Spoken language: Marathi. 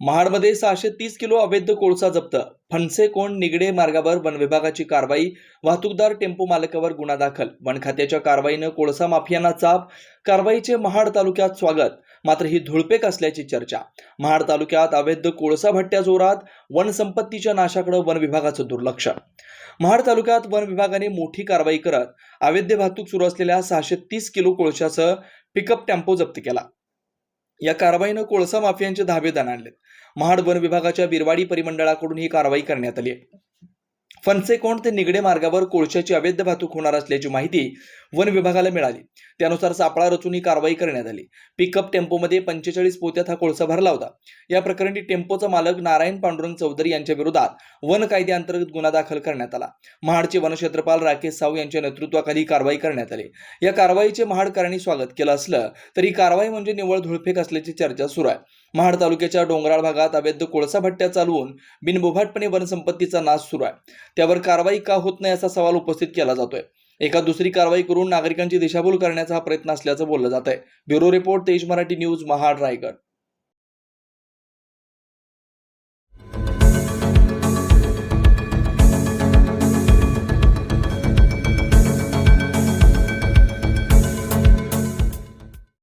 महाडमध्ये सहाशे तीस किलो अवैध कोळसा जप्त. फणसे कोण निगडे मार्गावर वन विभागाची कारवाई. वाहतूकदार टेम्पो मालकावर गुन्हा दाखल. वन खात्याच्या कारवाईनं कोळसा माफियांना चाप. कारवाईचे महाड तालुक्यात स्वागत. मात्र ही धुळपेक असल्याची चर्चा. महाड तालुक्यात अवैध कोळसा भट्ट्या जोरात. वन संपत्तीच्या नाशाकडे वन विभागाचं दुर्लक्ष. महाड तालुक्यात वन विभागाने मोठी कारवाई करत अवैध वाहतूक सुरू असलेल्या सहाशे तीस किलो कोळशाचं पिकअप टेम्पो जप्त केला. या कारवाईनं कोळसा माफियांचे धाबे दणाणले महाड वन विभागाच्या बिरवाडी परिमंडळाकडून ही कारवाई करण्यात आली आहे. फणसेकोंड ते निगडे मार्गावर कोळशाची अवैध वाहतूक होणार असल्याची माहिती वन विभागाला मिळाली. त्यानुसार सापळा रचून ही कारवाई करण्यात आली. पिकअप टेम्पोमध्ये पंचेचाळीस पोत्यात हा कोळसा भरला होता. या प्रकरणी टेम्पोचा मालक नारायण पांडुरंग चौधरी यांच्या विरोधात वन कायद्याअंतर्गत गुन्हा दाखल करण्यात आला. महाडचे वनक्षेत्रपाल राकेश साहू यांच्या नेतृत्वाखाली ही कारवाई करण्यात आली. या कारवाईचे महाडकरांनी स्वागत केलं असलं तरी कारवाई म्हणजे निव्वळ धुळफेक असल्याची चर्चा सुरू आहे. महाड तालुक्याच्या डोंगराळ भागात अवैध कोळसा भट्ट्या चालवून बिनबोभाटपणे वनसंपत्तीचा नाश सुरू आहे. त्यावर कारवाई का होत नाही असा सवाल उपस्थित केला जातोय. एका दुसरी कारवाई करून नागरिकांची दिशाभूल करण्याचा हा प्रयत्न असल्याचं बोललं जात आहे ब्युरो रिपोर्ट तेज मराठी न्यूज महाड रायगड